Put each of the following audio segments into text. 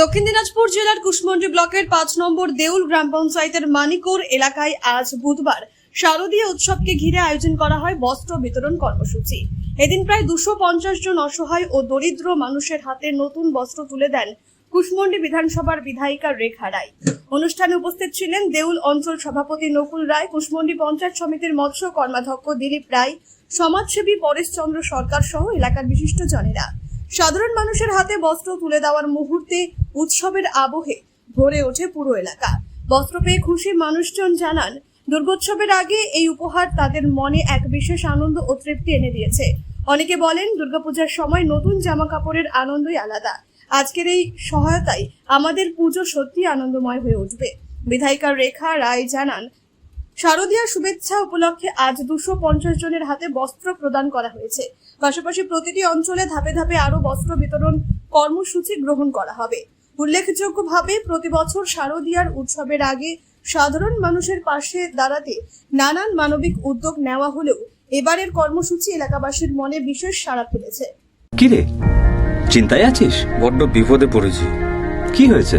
দক্ষিণ দিনাজপুর জেলার কুশমন্ডি ব্লকের পাঁচ নম্বর দেউল গ্রাম পঞ্চায়েতের মানিকোর এলাকায় আজ বুধবার শারদীয় উৎসবকে ঘিরে আয়োজন করা হয় বস্ত্র বিতরণ কর্মসূচি। এদিন প্রায় দুশো পঞ্চাশ জন অসহায় ও দরিদ্র মানুষের হাতে নতুন বস্ত্র তুলে দেন কুশমন্ডি বিধানসভার বিধায়িকা রেখা রায়। অনুষ্ঠানে উপস্থিত ছিলেন দেউল অঞ্চল সভাপতি নকুল রায়, কুশমন্ডি পঞ্চায়েত সমিতির মৎস্য কর্মাধ্যক্ষ দিলীপ রায়, সমাজসেবী পরেশ চন্দ্র সরকার সহ এলাকার বিশিষ্ট জনেরা। সাধারণ মানুষের হাতে বস্ত্র তুলে দেওয়ার মুহূর্তে উৎসবের আবহে ভরে ওঠে পুরো এলাকা। বস্ত্র পেয়ে খুশি মানুষজন জানান, দুর্গোৎসবের আগে এই উপহার তাদের মনে এক বিশেষ আনন্দ ও তৃপ্তি এনে দিয়েছে। অনেকে বলেন, দুর্গাপূজার সময় নতুন জামা কাপড়ের আনন্দই আলাদা। আজকের এই সহায়তায় আমাদের পুজো সত্যি আনন্দময় হয়ে উঠবে। বিধায়িকা রেখা রায় জানান, শারদীয়া শুভেচ্ছা উপলক্ষে আজ দুশো পঞ্চাশ জনের হাতে বস্ত্র প্রদান করা হয়েছে। পাশাপাশি প্রতিটি অঞ্চলে ধাপে ধাপে আরও বস্ত্র বিতরণ কর্মসূচি গ্রহণ করা হবে। উল্লেখযোগ্যভাবে প্রতি বছর শারদীয়ার উৎসবের আগে সাধারণ মানুষের পাশে দাঁড়াতে নানান মানবিক উদ্যোগ নেওয়া হলেও এবারের কর্মসূচি এলাকাবাসীর মনে বিশেষ সাড়া ফেলেছে। কিরে? চিন্তায় আছিস? বড্ড বিপদে পড়েছি। কি হয়েছে?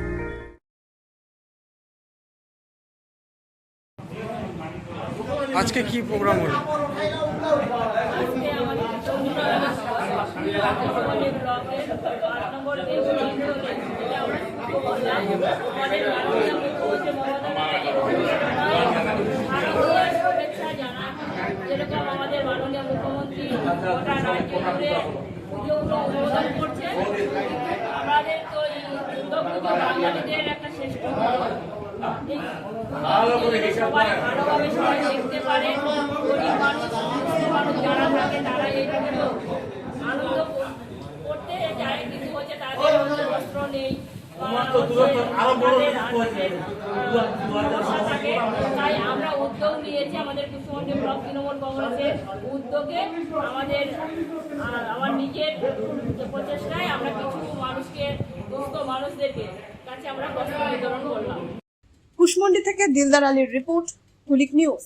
আজকে কি প্রোগ্রাম হলো? আমাদের মাননীয় মুখ্যমন্ত্রী পুজো করছে আমাদের তো এই দুর্গাপুজো বাঙালিদের একটা শ্রেষ্ঠ পুজো। এই সবাই ভালোভাবে সবাই দেখতে পারে। গরিব মানুষ মানুষ যারা থাকে তারা এই পুজো আনন্দ করতে যায় কিন্তু হচ্ছে তাদের বস্ত্র নেই তাই আমরা উদ্যোগ নিয়েছি আমাদের কুষ্মন্ডি ব্লক তৃণমূল কংগ্রেসের উদ্যোগে। আমাদের আমার নিজের প্রচেষ্টায় আমরা কিছু মানুষকে দুস্থ মানুষদেরকে কাছে আমরা বস্ত্র বিতরণ করলাম। কুশমন্ডি থেকে দিলদার আলীর রিপোর্ট কুলিক নিউজ।